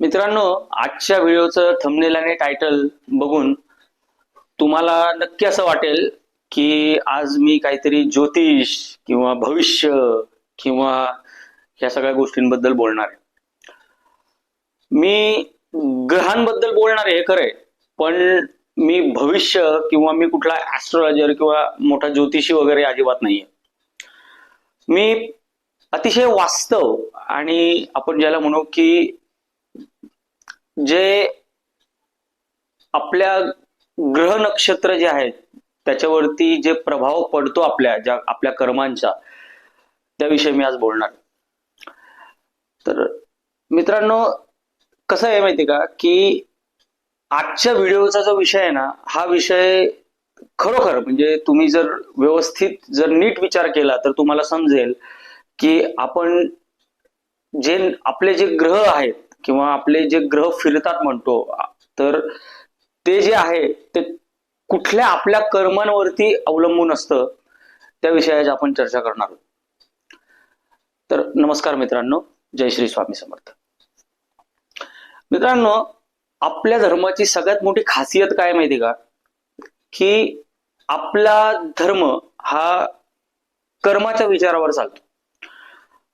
मित्रांनो आजच्या व्हिडिओचं थंबनेल आणि टायटल बघून तुम्हाला नक्की असं वाटेल की आज मी काहीतरी ज्योतिष किंवा भविष्य किंवा ह्या सगळ्या गोष्टींबद्दल बोलणार आहे. मी ग्रहांबद्दल बोलणार आहे हे खरंय पण मी भविष्य किंवा मी कुठला ऍस्ट्रॉलॉजर किंवा मोठा ज्योतिषी वगैरे अजिबात नाहीये. मी अतिशय वास्तव आणि आपण ज्याला म्हणू की जे आपल्या ग्रह नक्षत्र जे आहेत त्याच्यावरती जे प्रभाव पडतो आपल्या ज्या आपल्या कर्मांचा त्याविषयी मी आज बोलणार. तर मित्रांनो कसं आहे माहिती का? की आजच्या व्हिडिओचा जो विषय आहे ना हा विषय खरोखर म्हणजे तुम्ही जर व्यवस्थित जर नीट विचार केला तर तुम्हाला समजेल की आपण जे आपले जे ग्रह आहेत किंवा आपले जे ग्रह फिरतात म्हणतो तर ते जे आहे ते कुठल्या आपल्या कर्मांवरती अवलंबून असतं त्या विषयाची आपण चर्चा करणार आहोत. तर नमस्कार मित्रांनो जय श्री स्वामी समर्थ. मित्रांनो आपल्या धर्माची सगळ्यात मोठी खासियत काय माहिती का? की आपला धर्म हा कर्माच्या विचारावर चालतो.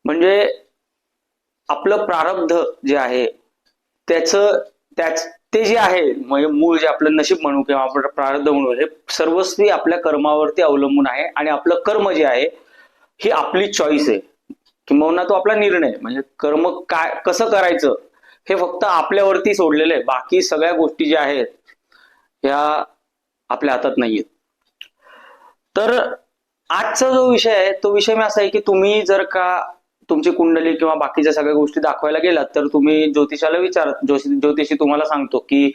म्हणजे आपलं प्रारब्ध जे आहे त्याचं त्याच ते जे आहे म्हणजे मूळ जे आपलं नशीब म्हणू किंवा आपण प्रारब्ध म्हणू हे सर्वस्वी आपल्या कर्मावरती अवलंबून आहे आणि आपलं कर्म जे आहे ही आपली चॉईस आहे. किंबहुना तो आपला निर्णय म्हणजे कर्म काय कसं करायचं हे फक्त आपल्यावरती सोडलेलं आहे. बाकी सगळ्या गोष्टी ज्या आहेत ह्या आपल्या हातात नाहीयेत. तर आजचा जो विषय आहे तो विषय मी असा आहे की तुम्ही जर का तुमची कुंडली किंवा बाकीच्या सगळ्या गोष्टी दाखवायला गेलात तर तुम्ही ज्योतिषाला विचार ज्योतिषी ज्योतिषी तुम्हाला सांगतो की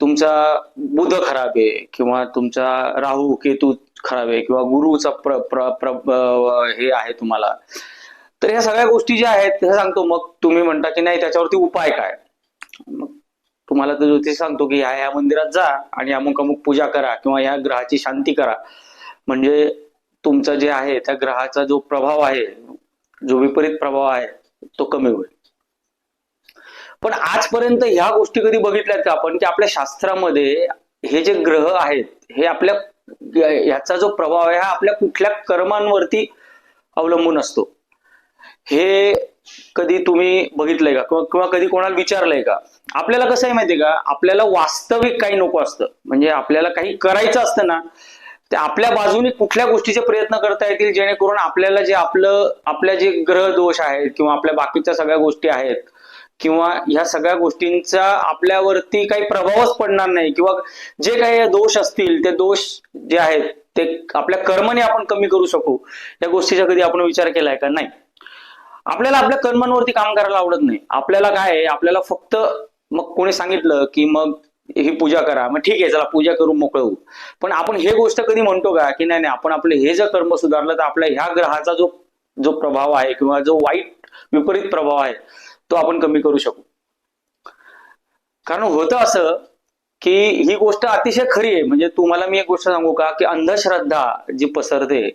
तुमचा बुध खराब आहे किंवा तुमचा राहू केतू खराब आहे किंवा गुरुचा प्र, प्र, प्र, हे आहे तुम्हाला. तर ह्या सगळ्या गोष्टी ज्या आहेत हे सांगतो. मग तुम्ही म्हणता की नाही त्याच्यावरती उपाय काय? मग तुम्हाला तर ज्योतिष सांगतो की ह्या ह्या मंदिरात जा आणि अमुक अमुक पूजा करा किंवा ह्या ग्रहाची शांती करा. म्हणजे तुमचं जे आहे त्या ग्रहाचा जो प्रभाव आहे जो विपरीत प्रभाव आहे तो कमी होईल. पण आजपर्यंत ह्या गोष्टी कधी बघितल्यात का आपण? की आपल्या शास्त्रामध्ये हे जे ग्रह आहेत हे आपल्या ह्याचा जो प्रभाव आहे हा आपल्या कुठल्या कर्मांवरती अवलंबून असतो? हे कधी तुम्ही बघितलंय का? किंवा किंवा कधी कोणाला विचारलंय का? आपल्याला कसं आहे माहितीये का? आपल्याला वास्तविक काही नको असतं. म्हणजे आपल्याला काही करायचं असतं ना ते आपल्या बाजूने कुठल्या गोष्टीचे प्रयत्न करता येतील जेणेकरून आपल्याला जे आपलं आपल्या जे ग्रह दोष आहेत किंवा आपल्या बाकीच्या सगळ्या गोष्टी आहेत किंवा ह्या सगळ्या गोष्टींचा आपल्यावरती काही प्रभावच पडणार नाही किंवा जे काही दोष असतील ते दोष जे आहेत ते आपल्या कर्मने आपण कमी करू शकू या गोष्टीचा कधी आपण विचार केलाय का? नाही. आपल्याला आपल्या कर्मांवरती काम करायला आवडत नाही. आपल्याला काय आहे आपल्याला फक्त मग कोणी सांगितलं की मग ही पूजा करा. मग ठीक आहे चला पूजा करून मोकळवू पण आपण हे गोष्ट कधी म्हणतो का की नाही नाही आपण आपलं हे जर कर्म सुधारलं तर आपल्या ह्या ग्रहाचा जो जो प्रभाव आहे किंवा जो वाईट विपरीत प्रभाव आहे तो आपण कमी करू शकू. कारण होतं असं की ही गोष्ट अतिशय खरी आहे. म्हणजे तुम्हाला मी एक गोष्ट सांगू का की अंधश्रद्धा जी पसरते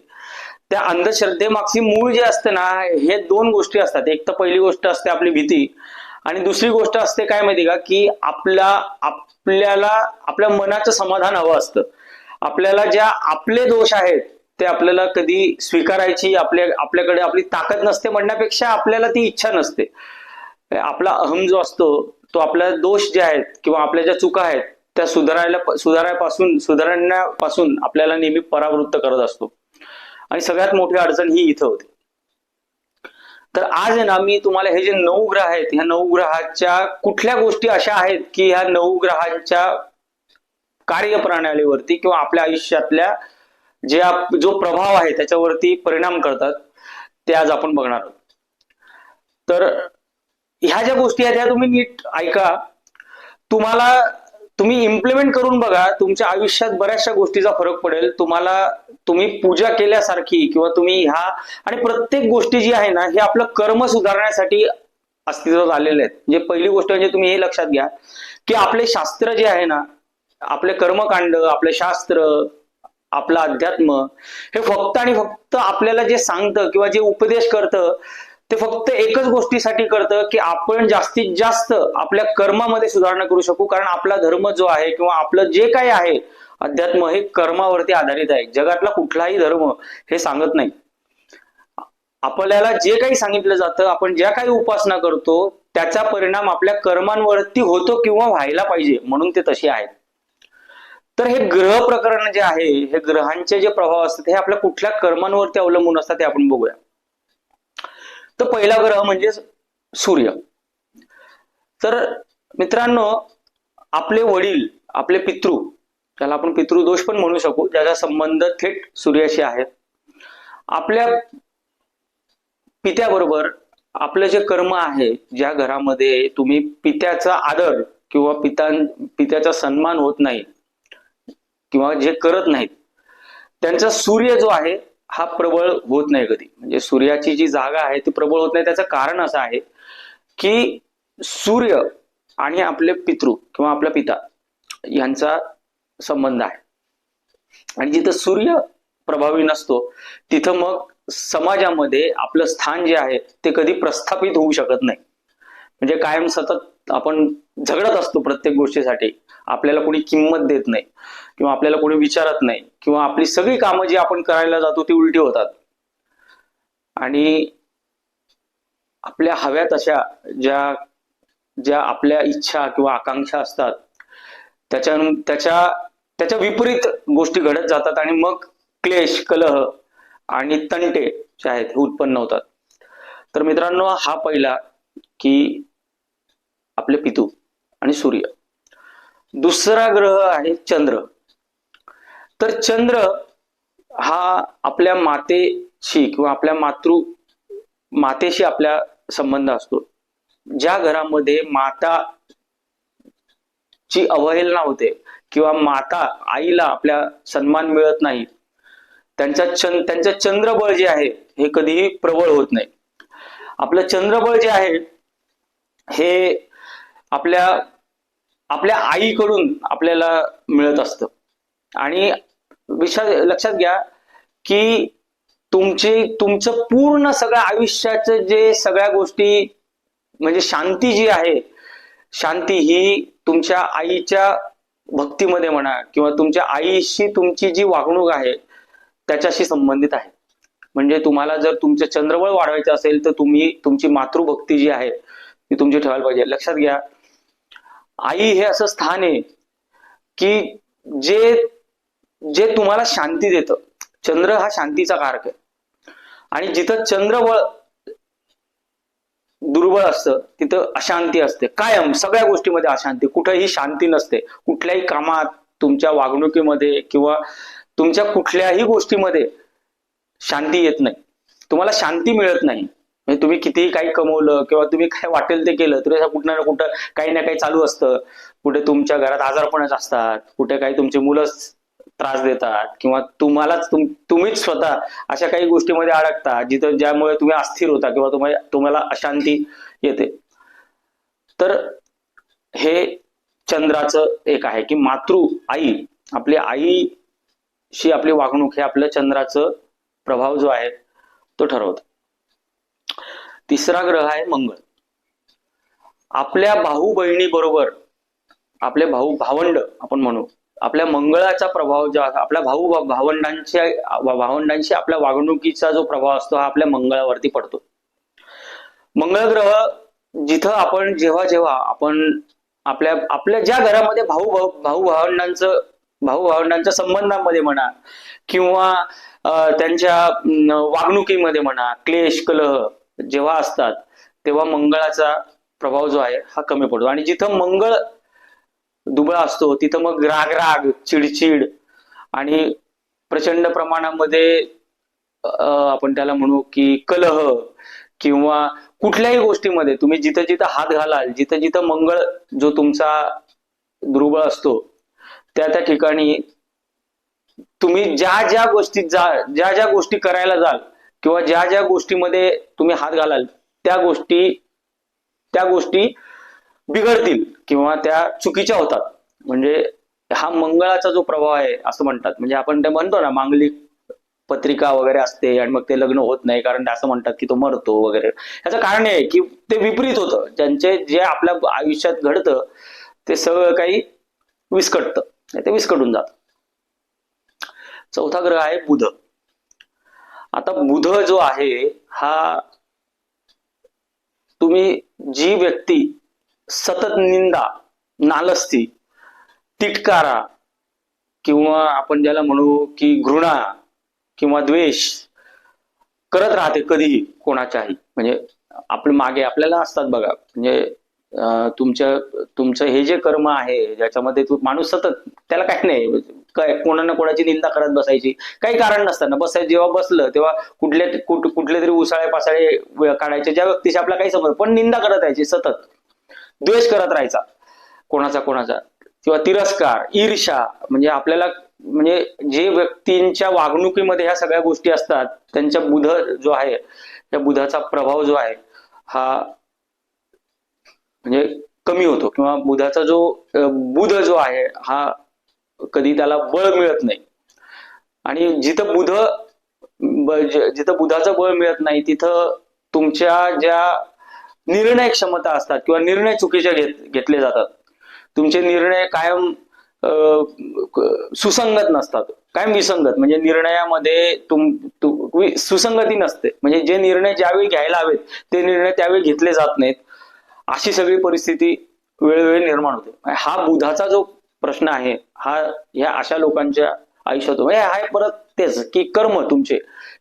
त्या अंधश्रद्धेमागची मूळ जे असते ना हे दोन गोष्टी असतात. एक तर पहिली गोष्ट असते आपली भीती आणि दुसरी गोष्ट असते काय माहिती का की आपला आपल्याला आपल्या मनाचं समाधान हवं असतं. आपल्याला ज्या आपले दोष आहेत ते आपल्याला कधी स्वीकारायची आपल्या आपल्याकडे आपली ताकद नसते म्हणण्यापेक्षा आपल्याला ती इच्छा नसते. आपला अहम जो असतो तो आपल्या दोष जे आहेत किंवा आपल्या ज्या चुका आहेत त्या सुधारायला सुधारायपासून सुधारण्यापासून आपल्याला नेहमी परावृत्त करत असतो. आणि सगळ्यात मोठी अडचण ही इथं होती. तर आज आहे ना मी तुम्हाला हे जे नऊ ग्रह आहेत ह्या नऊ ग्रहाच्या कुठल्या गोष्टी अशा आहेत की ह्या नऊ ग्रहांच्या कार्यप्रणालीवरती किंवा आपल्या आयुष्यातल्या जे आप- जो प्रभाव आहे त्याच्यावरती परिणाम करतात ते आज आपण बघणार आहोत. तर ह्या ज्या गोष्टी आहेत ह्या तुम्ही नीट ऐका. तुम्हाला तुम्ही इम्प्लिमेंट करून बघा तुमच्या आयुष्यात बऱ्याचशा गोष्टीचा फरक पडेल. तुम्हाला तुम्ही पूजा केल्यासारखी किंवा तुम्ही ह्या आणि प्रत्येक गोष्टी जी आहे ना हे आपलं कर्म सुधारण्यासाठी अस्तित्वात आलेले आहेत. म्हणजे पहिली गोष्ट म्हणजे तुम्ही हे लक्षात घ्या की आपले शास्त्र जे आहे ना आपले कर्मकांड आपले शास्त्र आपलं अध्यात्म हे फक्त आणि फक्त आपल्याला जे सांगतं किंवा जे उपदेश करतं ते फक्त एकच गोष्टीसाठी करतं की आपण जास्तीत जास्त आपल्या कर्मामध्ये सुधारणा करू शकू. कारण आपला धर्म जो आहे किंवा आपलं जे काही आहे अध्यात्म हे कर्मावरती आधारित आहे. जगातला कुठलाही धर्म हे सांगत नाही. आपल्याला जे काही सांगितलं जातं आपण ज्या काही उपासना करतो त्याचा परिणाम आपल्या कर्मांवरती होतो किंवा व्हायला पाहिजे म्हणून ते तसे आहेत. तर हे ग्रह प्रकरण जे आहे हे ग्रहांचे जे प्रभाव असतात हे आपल्या कुठल्या कर्मांवरती अवलंबून असतात ते आपण बघूया. तर पहिला ग्रह म्हणजे सूर्य. तर मित्रांनो आपले वडील आपले पितृ ज्याला आपण पितृदोष पण म्हणू शकू ज्याचा संबंध थेट सूर्याशी आहे. आपल्या पित्याबरोबर आपलं जे कर्म आहे ज्या घरामध्ये तुम्ही पित्याचा आदर किंवा पिता पित्याचा सन्मान होत नाही किंवा जे करत नाहीत त्यांचा सूर्य जो आहे हा प्रबळ होत नाही कधी. म्हणजे सूर्याची जी जागा आहे ती प्रबळ होत नाही. त्याचं कारण असं आहे की सूर्य आणि आपले पितृ किंवा आपला पिता यांचा संबंध आहे. आणि जिथं सूर्य प्रभावी नसतो तिथं मग समाजामध्ये आपलं स्थान जे आहे ते कधी प्रस्थापित होऊ शकत नाही. म्हणजे कायम सतत आपण झगडत असतो प्रत्येक गोष्टीसाठी. आपल्याला कोणी किंमत देत नाही किंवा आपल्याला कोणी विचारत नाही किंवा आपली सगळी कामं जी आपण करायला जातो ती उलटी होतात. आणि आपल्या हव्यात अशा ज्या ज्या आपल्या इच्छा किंवा आकांक्षा असतात त्याच्या त्याच्या त्याच्या विपरीत गोष्टी घडत जातात आणि मग क्लेश कलह आणि तंटे जे आहेत हे उत्पन्न होतात. तर मित्रांनो हा पहिला की आपले पितू आणि सूर्य. दुसरा ग्रह आहे चंद्र. तर चंद्र हा आपल्या मातेशी किंवा आपल्या मातृ मातेशी आपल्या संबंध असतो. ज्या घरामध्ये माता ची अवहेलना होते किंवा माता आईला आपल्या सन्मान मिळत नाही. त्यांचा चंद त्यांचं चंद्रबळ जे आहे हे कधीही प्रबळ होत नाही. आपलं चंद्रबळ जे आहे हे आपल्या आपल्या आईकडून आपल्याला मिळत असतं. आणि विषय लक्षात घ्या की तुमचे तुमचं पूर्ण सगळ्या आयुष्याचं जे सगळ्या गोष्टी म्हणजे शांती जी आहे शांती ही तुमच्या आईच्या भक्तीमध्ये म्हणा किंवा तुमच्या आईशी तुमची जी वागणूक आहे त्याच्याशी संबंधित आहे. म्हणजे तुम्हाला जर तुमचं चंद्रबळ वाढवायचं असेल तर तुम्ही तुमची मातृभक्ती जी आहे ती तुमची ठेवायला पाहिजे. लक्षात घ्या आई हे असं स्थान आहे की जे जे तुम्हाला शांती देतं. चंद्र हा शांतीचा कारक आहे. आणि जिथं चंद्रबळ दुर्बळ असतं तिथं अशांती असते. कायम सगळ्या गोष्टीमध्ये अशांती. कुठेही शांती नसते. कुठल्याही कामात तुमच्या वागणुकीमध्ये किंवा तुमच्या कुठल्याही गोष्टीमध्ये शांती येत नाही. तुम्हाला शांती मिळत नाही. म्हणजे तुम्ही कितीही काही कमवलं किंवा तुम्ही काय वाटेल ते केलं तरी कुठं ना कुठं काही ना काही चालू असतं. कुठे तुमच्या घरात आजारपणच असतात. कुठे काही तुमची मुलं त्रास देतात किंवा तुम्हालाच तुम तुम्हीच स्वतः अशा काही गोष्टीमध्ये अडकता जिथं ज्यामुळे तुम्ही अस्थिर होता किंवा तुम्हाला तुम्हाला अशांती येते. तर हे चंद्राचं एक आहे की मातृ आई आपली आईशी आपली वागणूक हे आपल्या चंद्राचं प्रभाव जो आहे तो ठरवतो. तिसरा ग्रह आहे मंगळ आपल्या भाऊ बहिणी बरोबर आपले भाऊ भावंड आपण म्हणू. आपल्या मंगळाचा प्रभाव जो आपल्या भाऊ भावंडांच्या भावंडांशी आपल्या वागणुकीचा जो प्रभाव असतो हा आपल्या मंगळावरती पडतो. मंगळ ग्रह जिथं आपण जेव्हा जेव्हा आपण आपल्या आपल्या ज्या घरामध्ये भाऊ भाऊ भाऊ भावंडांचं भाऊ भावंडांच्या संबंधामध्ये म्हणा किंवा त्यांच्या वागणुकीमध्ये म्हणा क्लेश कलह जेव्हा असतात तेव्हा मंगळाचा प्रभाव जो आहे हा कमी पडतो. आणि जिथं मंगळ दुबळा असतो. तिथं मग राग राग चिडचिड आणि प्रचंड प्रमाणामध्ये आपण त्याला म्हणू की कलह किंवा कुठल्याही गोष्टीमध्ये तुम्ही जिथं जिथं हात घालाल जिथं जिथं मंगळ जो तुमचा दुर्बळ असतो त्या त्या ठिकाणी तुम्ही ज्या ज्या गोष्टी जा ज्या ज्या गोष्टी करायला जाल किंवा ज्या ज्या गोष्टीमध्ये तुम्ही हात घालाल त्या गोष्टी त्या गोष्टी बिघडतील किंवा त्या चुकीच्या होतात. म्हणजे हा मंगळाचा जो प्रभाव आहे असं म्हणतात. म्हणजे आपण ते म्हणतो ना मांगलिक पत्रिका वगैरे असते आणि मग ते लग्न होत नाही कारण असं म्हणतात की तो मरतो वगैरे. याचं कारण आहे की ते विपरीत होतं. ज्यांचे जे आपल्या आयुष्यात घडतं ते सगळं काही विस्कटतं. ते विस्कटून जात. चौथा ग्रह आहे बुध. आता बुध जो आहे हा तुम्ही जी व्यक्ती सतत निंदा नालस्ती तिटकारा किंवा आपण ज्याला म्हणू की घृणा किंवा द्वेष करत राहते कधीही कोणाच्याही. म्हणजे आपले मागे आपल्याला असतात बघा. म्हणजे तुमच्या तुमचं हे जे कर्म आहे ज्याच्यामध्ये तू माणूस सतत त्याला काही नाही. काय कोणा ना कोणाची निंदा करत बसायची? काही कारण नसताना बसायचं जेव्हा बसलं तेव्हा कुठल्या कुठ- कुठले तरी उसाळे पासाळे काढायचे. ज्या व्यक्तीशी आपला काही समज पण निंदा करत राहायची सतत. द्वेष करत राहायचा. कोणाचा कोणाचा. किंवा तिरस्कार ईर्षा म्हणजे आपल्याला म्हणजे जे व्यक्तींच्या वागणुकीमध्ये ह्या सगळ्या गोष्टी असतात त्यांच्या बुध जो आहे त्या बुधाचा प्रभाव जो आहे हा म्हणजे कमी होतो. किंवा बुधाचा जो बुध जो आहे हा कधी त्याला बळ मिळत नाही. आणि जिथं बुध जिथं बुधाचं बळ मिळत नाही तिथं तुमच्या ज्या निर्णय क्षमता असतात किंवा निर्णय चुकीचे घेत घेतले जातात. तुमचे निर्णय कायम सुसंगत नसतात. कायम विसंगत. म्हणजे निर्णयामध्ये तुम सुसंगती नसते. म्हणजे जे निर्णय ज्यावेळी घ्यायला हवेत ते निर्णय त्यावेळी घेतले जात नाहीत. अशी सगळी परिस्थिती वेळोवेळी निर्माण होते. हा बुधाचा जो प्रश्न आहे हा ह्या अशा लोकांच्या आयुष्यात म्हणजे हा परत तेच की कर्म तुमचे.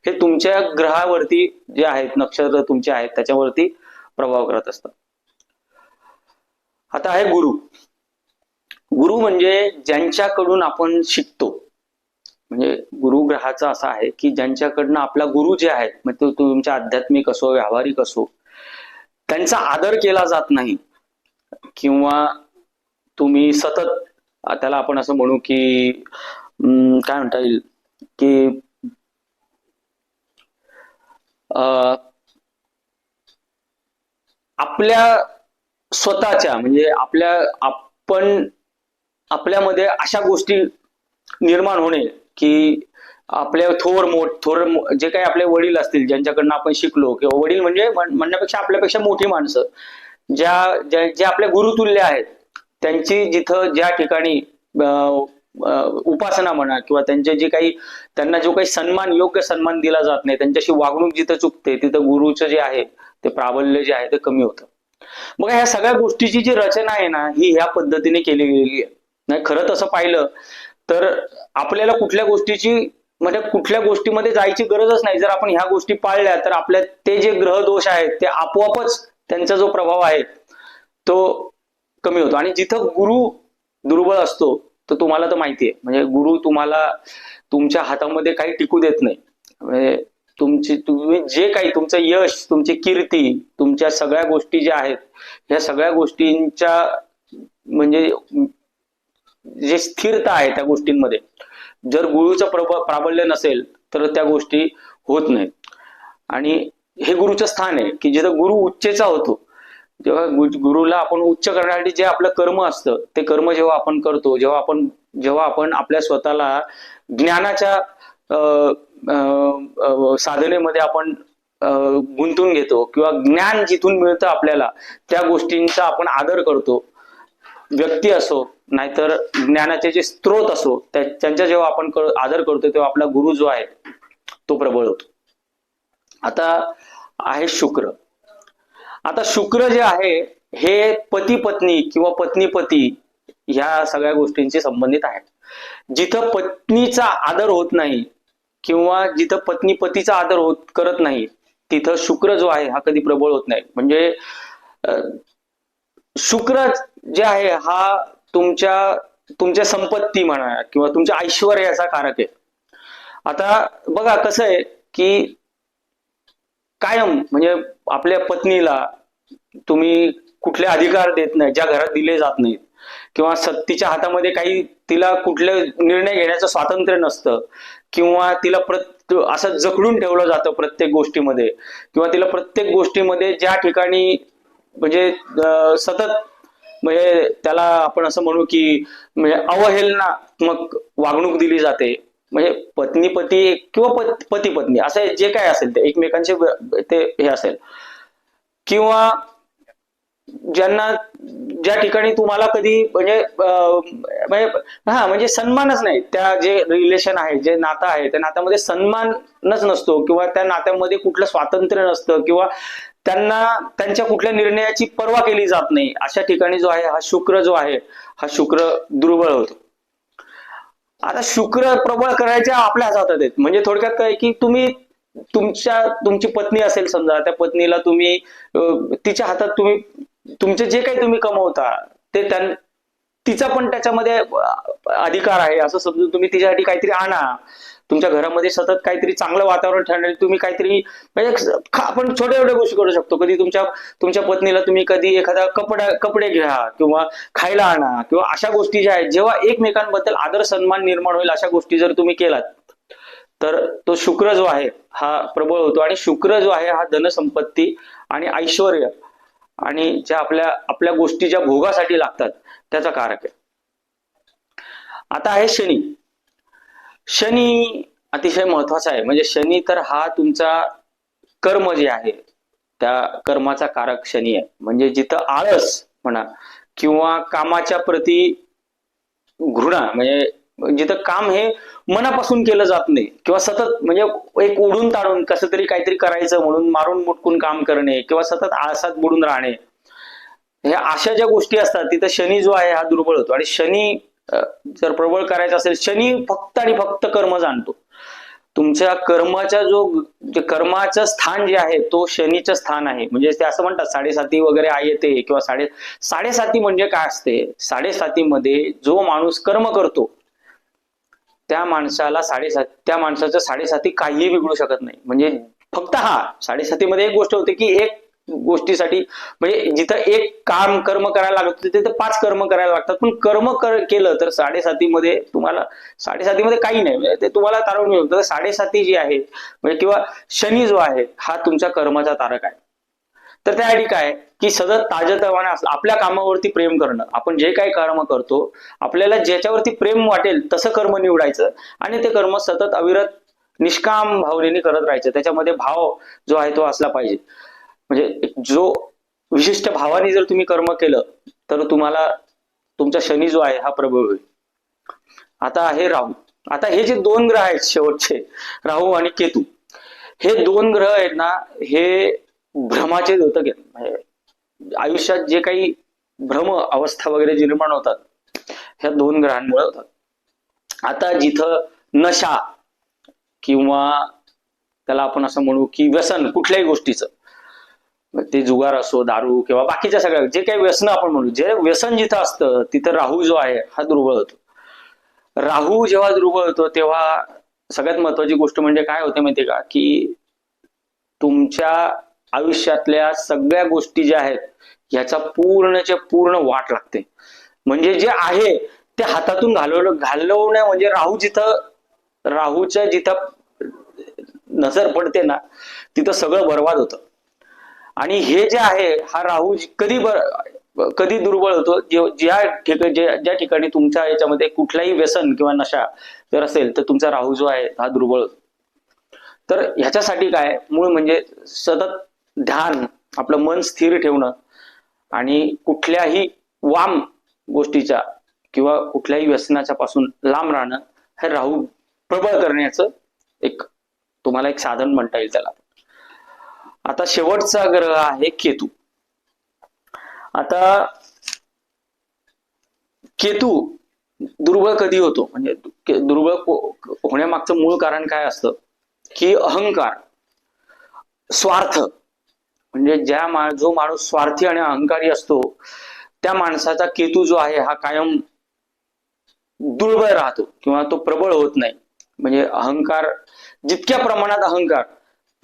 हे तुमच्या ग्रहावरती जे आहेत नक्षत्र तुमचे आहेत त्याच्यावरती प्रभाव करत असतात. आता आहे गुरु. गुरु म्हणजे ज्यांच्याकडून आपण शिकतो. म्हणजे गुरु ग्रहाचा असा आहे की ज्यांच्याकडनं आपला गुरु जे आहेत मग तो तुमच्या आध्यात्मिक असो व्यावहारिक असो त्यांचा आदर केला जात नाही. किंवा तुम्ही सतत त्याला आपण असं म्हणू की काय म्हणता येईल? की आपल्या स्वतःच्या म्हणजे आपल्या आपण आपल्यामध्ये अशा गोष्टी निर्माण होणे की आपल्या थोर मोठ थोर जे काही आपले वडील असतील ज्यांच्याकडनं आपण शिकलो किंवा वडील म्हणजे म्हणण्यापेक्षा आपल्यापेक्षा मोठी माणसं ज्या ज्या जे आपल्या गुरुतुल्य आहेत त्यांची जिथं ज्या ठिकाणी उपासना म्हणा किंवा त्यांचे जे काही त्यांना जो काही सन्मान योग्य सन्मान दिला जात नाही त्यांच्याशी वागणूक जिथं चुकते तिथं गुरुचं जे आहे ते प्राबल्य जे आहे ते कमी होतं. मग ह्या सगळ्या गोष्टीची जी रचना आहे ना ही ह्या पद्धतीने केली गेलेली आहे. नाही खरं तसं पाहिलं तर आपल्याला कुठल्या गोष्टीची म्हणजे कुठल्या गोष्टीमध्ये जायची गरजच नाही. जर आपण ह्या गोष्टी पाळल्या तर आपल्या ते जे ग्रह दोष आहेत ते आपोआपच त्यांचा जो प्रभाव आहे तो कमी होतो. आणि जिथं गुरु दुर्बळ असतो तर तुम्हाला तर माहिती आहे म्हणजे गुरु तुम्हाला तुमच्या हातामध्ये काही टिकू देत नाही. म्हणजे तुमची तुम्ही जे काही तुमचं यश तुमची कीर्ती तुमच्या सगळ्या गोष्टी ज्या आहेत ह्या सगळ्या गोष्टींच्या म्हणजे जे स्थिरता आहे त्या गोष्टींमध्ये. जर गुरुचं प्रब प्राबल्य नसेल तर त्या गोष्टी होत नाहीत. आणि हे गुरुचं स्थान आहे की जिथं गुरु उच्चेचा होतो जेव्हा गुरुला आपण उच्च करण्यासाठी जे आपलं कर्म असतं ते कर्म जेव्हा आपण करतो जेव्हा आपण जेव्हा आपण आपल्या स्वतःला ज्ञानाच्या अं, अं, साधनेमध्ये आपण अं, गुंतून घेतो किंवा ज्ञान जिथून मिळतं आपल्याला त्या गोष्टींचा आपण आदर करतो. व्यक्ती असो नाहीतर ज्ञानाचे जे स्त्रोत असो त्यांचा जेव्हा आपण कर- आदर करतो तेव्हा आपला गुरु जो आहे तो प्रबळ होतो. आता आहे शुक्र. आता शुक्र जे आहे हे पती पत्नी किंवा पत्नी पती ह्या सगळ्या गोष्टींशी संबंधित आहेत. जिथं पत्नीचा आदर होत नाही किंवा जिथं पत्नी पतीचा आदर होत करत नाही तिथं शुक्र जो आहे हा कधी प्रबळ होत नाही. म्हणजे शुक्र जे आहे हा तुमच्या तुमच्या संपत्ती म्हणा किंवा तुमच्या ऐश्वर्याचा कारक आहे. आता बघा कसं आहे की कायम म्हणजे आपल्या पत्नीला तुम्ही कुठले अधिकार देत नाही ज्या घरात दिले जात नाहीत किंवा सत्तीच्या हातामध्ये काही तिला कुठले निर्णय घेण्याचं स्वातंत्र्य नसतं किंवा तिला प्रत असं जखडून ठेवलं जातं प्रत्येक गोष्टीमध्ये किंवा तिला प्रत्येक गोष्टीमध्ये ज्या ठिकाणी म्हणजे सतत म्हणजे त्याला आपण असं म्हणू की म्हणजे अवहेलनात्मक वागणूक दिली जाते म्हणजे पत्नी पती किंवा पत- पती पत्नी असं जे काय असेल ते एकमेकांचे ते हे असेल. किंवा ज्यांना ज्या ठिकाणी तुम्हाला कधी म्हणजे म्हणजे हा म्हणजे सन्मानच नाही. त्या जे रिलेशन आहे जे नातं आहे त्या नात्यामध्ये सन्मानच नसतो किंवा त्या नात्यामध्ये कुठलं स्वातंत्र्य नसतं किंवा त्यांना त्यांच्या कुठल्या निर्णयाची पर्वा केली जात नाही. अशा ठिकाणी जो आहे हा शुक्र जो आहे हा शुक्र दुर्बळ होतो. आता शुक्र प्रबळ करायच्या आपल्या हातात आहेत. म्हणजे थोडक्यात काय की तुम्ही तुमच्या तुमची पत्नी असेल समजा त्या पत्नीला तुम्ही तिच्या हातात तुम्ही तुमचे जे काही तुम्ही कमवता ते त्यां तिचा पण त्याच्यामध्ये अधिकार आहे. असं समजून तुम्ही तिच्यासाठी काहीतरी आणा. तुमच्या घरामध्ये सतत काहीतरी चांगलं वातावरण ठेवण्यासाठी तुम्ही काहीतरी म्हणजे आपण छोट्या छोट्या गोष्टी करू शकतो. कधी तुमच्या तुमच्या पत्नीला तुम्ही कधी एखादा कपडा कपडे घ्या किंवा खायला आणा किंवा अशा गोष्टी ज्या आहेत जेव्हा एकमेकांबद्दल आदर सन्मान निर्माण होईल अशा गोष्टी जर तुम्ही केलात तर तो शुक्र जो आहे हा प्रबळ होतो. आणि शुक्र जो आहे हा धनसंपत्ती आणि ऐश्वर आणि ज्या आपल्या आपल्या गोष्टी ज्या भोगासाठी लागतात त्याचा कारक आहे. आता आहे शनी. शनी अतिशय महत्त्वाचा आहे. म्हणजे शनी तर हा तुमचा कर्म जे आहे त्या कर्माचा कारक शनी आहे. म्हणजे जिथं आळस म्हणा किंवा कामाच्या प्रती घृणा म्हणजे जिथं काम हे मनापासून केलं जात नाही किंवा सतत म्हणजे एक ओढून ताणून कसं तरी काहीतरी करायचं म्हणून मारून मुटकून काम करणे किंवा सतत आळसात बुडून राहणे ह्या अशा ज्या गोष्टी असतात तिथं शनी जो आहे हा दुर्बळ होतो. आणि शनी जर प्रबळ करायचं असेल शनी फक्त आणि फक्त कर्म जाणतो. तुमच्या कर्माच्या जो कर्माचं स्थान जे आहे तो शनीचं स्थान आहे. म्हणजे ते असं म्हणतात साडेसाती वगैरे आहे येते किंवा साडे साडेसाती म्हणजे काय असते? साडेसातीमध्ये जो माणूस कर्म करतो त्या माणसाला साडेसात त्या माणसाचं साडेसाती काहीही बिघडू शकत नाही. म्हणजे फक्त हा साडेसातीमध्ये एक गोष्ट होते की एक गोष्टीसाठी. म्हणजे जिथं एक काम कर्म करायला लागत होते पाच कर्म करायला लागतात. पण कर्म कर केलं तर साडेसातीमध्ये तुम्हाला साडेसातीमध्ये काही नाही. म्हणजे ते तुम्हाला तारवून मिळून तर साडेसाती जी आहे म्हणजे किंवा शनी जो आहे हा तुमच्या कर्माचा तारक आहे. तर त्यासाठी काय? की सतत ताजतवाने असलं आपल्या कामावरती प्रेम करणं. आपण जे काही कर्म करतो आपल्याला ज्याच्यावरती प्रेम वाटेल तसं कर्म निवडायचं. आणि ते कर्म सतत अविरत निष्काम भावनेने करत राहायचं. त्याच्यामध्ये भाव जो आहे तो असला पाहिजे. म्हणजे जो विशिष्ट भावाने जर तुम्ही कर्म केलं तर तुम्हाला तुमचा शनी जो आहे हा प्रबळ होईल. आता आहे राहू. आता हे जे दोन ग्रह आहेत शेवटचे राहू आणि केतू हे दोन ग्रह आहेत ना हे भ्रमाचे द्योतक आहेत. म्हणजे आयुष्यात जे काही भ्रम अवस्था वगैरे जे निर्माण होतात ह्या दोन ग्रहांमुळे होतात. आता जिथं नशा किंवा त्याला आपण असं म्हणू की व्यसन कुठल्याही गोष्टीचं ते जुगार असो दारू किंवा बाकीच्या सगळ्या जे काही व्यसन आपण म्हणू जे व्यसन जिथं असतं तिथं राहू जो आहे हा दुर्बळ होतो. राहू जेव्हा दुर्बळ होतो तेव्हा सगळ्यात महत्वाची गोष्ट म्हणजे काय होते माहितीये का? की तुमच्या आयुष्यातल्या सगळ्या गोष्टी ज्या आहेत ह्याचा पूर्णच्या पूर्ण वाट लागते. म्हणजे जे आहे ते हातातून घालवलं घालवणं म्हणजे राहू जिथं राहूच्या जिथं नजर पडते ना तिथं सगळं बर्बाद होतं. आणि हे जे आहे हा राहू कधी कधी दुर्बळ होतो? जे- ज्या ठिकाणी ज्या ज्या ठिकाणी तुमच्या याच्यामध्ये कुठलाही व्यसन किंवा नशा जर असेल तर तुमचा राहू जो आहे हा दुर्बळ होतो. तर ह्याच्यासाठी काय? मूळ म्हणजे सतत ध्यान आपलं मन स्थिर ठेवणं आणि कुठल्याही वाम गोष्टीच्या किंवा कुठल्याही व्यसनाच्या पासून लांब राहणं हे राहू प्रबळ करण्याचं एक तुम्हाला एक साधन म्हणता येईल त्याला. आता शेवटचा ग्रह आहे केतू. आता केतू दुर्बळ कधी होतो? म्हणजे दुर्बळ होण्यामागचं मूळ कारण काय असतं? की अहंकार. स्वार्थ. म्हणजे ज्या मा जो माणूस स्वार्थी आणि अहंकारी असतो त्या माणसाचा केतू जो आहे हा कायम दुर्बळ राहतो किंवा तो प्रबळ होत नाही. म्हणजे अहंकार जितक्या प्रमाणात अहंकार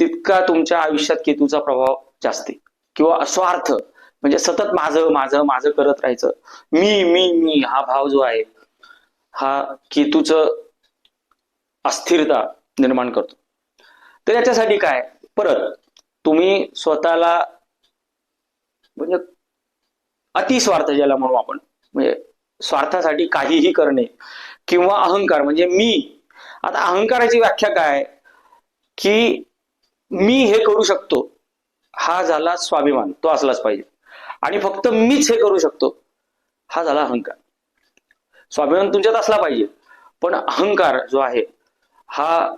तितका तुमच्या आयुष्यात केतूचा प्रभाव जास्ती. किंवा स्वार्थ म्हणजे सतत माझं माझं माझं करत राहायचं. मी मी मी हा भाव जो आहे हा केतूच अस्थिरता निर्माण करतो. तर याच्यासाठी काय? परत तुम्ही स्वतःला म्हणजे अतिस्वार्थ ज्याला म्हणू आपण म्हणजे स्वार्थासाठी काहीही करणे किंवा अहंकार म्हणजे मी. आता अहंकाराची व्याख्या काय? की मी हे करू शकतो. हा झाला स्वाभिमान तो असलाच पाहिजे. आणि फक्त मीच हे करू शकतो. हा झाला अहंकार. स्वाभिमान तुमच्यात असला पाहिजे. पण अहंकार जो आहे हा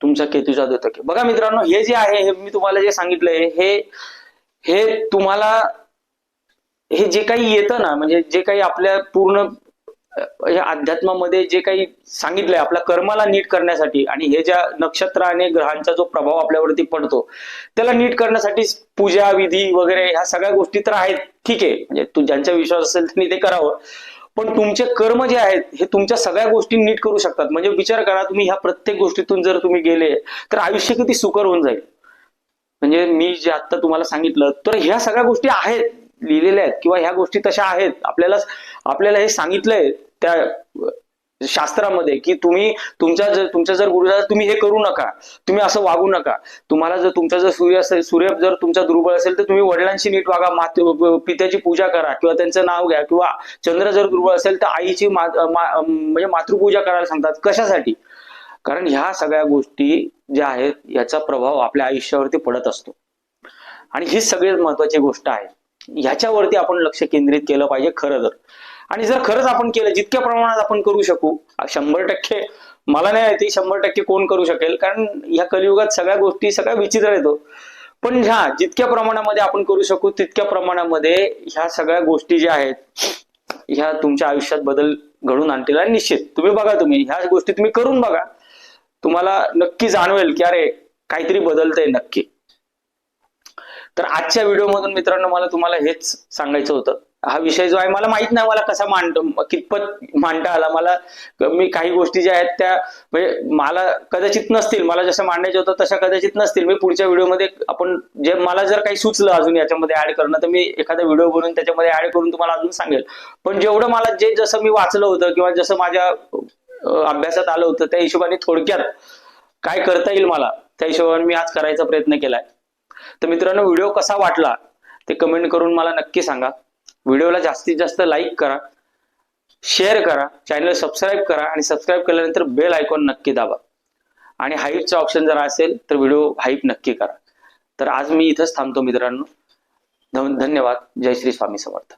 तुमचा केतूचा द्योतक आहे. बघा मित्रांनो हे जे आहे हे मी तुम्हाला जे सांगितलंय हे हे तुम्हाला हे जे काही येतं ना म्हणजे जे काही आपल्या पूर्ण या अध्यात्मामध्ये जे काही सांगितलंय आपल्या कर्माला नीट करण्यासाठी आणि हे ज्या नक्षत्र आणि ग्रहांचा जो प्रभाव आपल्यावरती पडतो त्याला नीट करण्यासाठी पूजा विधी वगैरे ह्या सगळ्या गोष्टी तर आहेत. ठीक आहे. म्हणजे तू ज्यांचा विश्वास असेल त्यांनी ते करावं. पण तुमचे कर्म जे आहेत हे तुमच्या सगळ्या गोष्टी नीट करू शकतात. म्हणजे विचार करा तुम्ही ह्या प्रत्येक गोष्टीतून जर तुम्ही गेले तर आयुष्य किती सुकर होऊन जाईल. म्हणजे मी जे आता तुम्हाला सांगितलं तर ह्या सगळ्या गोष्टी आहेत लिहिलेल्या आहेत किंवा ह्या गोष्टी तशा आहेत. आपल्याला आपल्याला हे सांगितलंय त्या शास्त्रामध्ये की तुम्ही तुमच्या जर तुमच्या जर गुरु तुम्ही हे करू नका तुम्ही असं वागू नका तुम्हाला जर तुमचा जर सूर्य असेल सूर्य जर तुमचा दुर्बळ असेल तर तुम्ही वडिलांशी नीट वागा मात पित्याची पूजा करा किंवा त्यांचं नाव घ्या किंवा चंद्र जर दुर्बळ असेल तर आईची मा, मा- म्हणजे मातृपूजा करायला सांगतात. कशासाठी? कारण ह्या सगळ्या गोष्टी ज्या आहेत याचा प्रभाव आपल्या आयुष्यावरती पडत असतो. आणि ही सगळ्यात महत्वाची गोष्ट आहे. ह्याच्यावरती आपण लक्ष केंद्रित केलं पाहिजे खरं तर. आणि जर खरंच आपण केलं जितक्या प्रमाणात आपण करू शकू शंभर टक्के मला नाही माहिती शंभर टक्के कोण करू शकेल कारण ह्या कलियुगात सगळ्या गोष्टी सगळ्या विचित्र येतो हो. पण ह्या जितक्या प्रमाणामध्ये आपण करू शकू तितक्या प्रमाणामध्ये ह्या सगळ्या गोष्टी ज्या आहेत ह्या तुमच्या आयुष्यात बदल घडून आणतील. आणि निश्चित तुम्ही बघा तुम्ही ह्या गोष्टी तुम्ही करून बघा. तुम्हाला नक्की जाणवेल की अरे काहीतरी बदलतंय नक्की. तर आजच्या व्हिडिओमधून मित्रांनो मला तुम्हाला हेच सांगायचं होतं. हा विषय जो आहे मला माहीत नाही मला कसा मांड कितपत मांडता आला. मला मी काही गोष्टी ज्या आहेत त्या म्हणजे मला कदाचित नसतील मला जसं मांडायचं होतं तशा कदाचित नसतील. मी पुढच्या व्हिडिओमध्ये आपण जे मला जर काही सुचलं अजून याच्यामध्ये ऍड करणं तर मी एखादा व्हिडिओ बनवून त्याच्यामध्ये ऍड करून तुम्हाला अजून सांगेल. पण जेवढं मला जे जसं मी वाचलं होतं किंवा जसं माझ्या अभ्यासात आलं होतं त्या हिशोबाने थोडक्यात काय करता येईल मला त्या हिशोबाने मी आज करायचा प्रयत्न केलाय. तर मित्रांनो व्हिडिओ कसा वाटला ते कमेंट करून मला नक्की सांगा. व्हिडिओला जास्तीत जास्त लाईक करा शेअर करा चॅनल सबस्क्राईब करा आणि सबस्क्राईब केल्यानंतर बेल आयकॉन नक्की दाबा. आणि हाईपचा ऑप्शन जर असेल तर व्हिडिओ हाईप नक्की करा. तर आज मी इथंच थांबतो मित्रांनो. धन- धन्यवाद. जय श्री स्वामी समर्थ.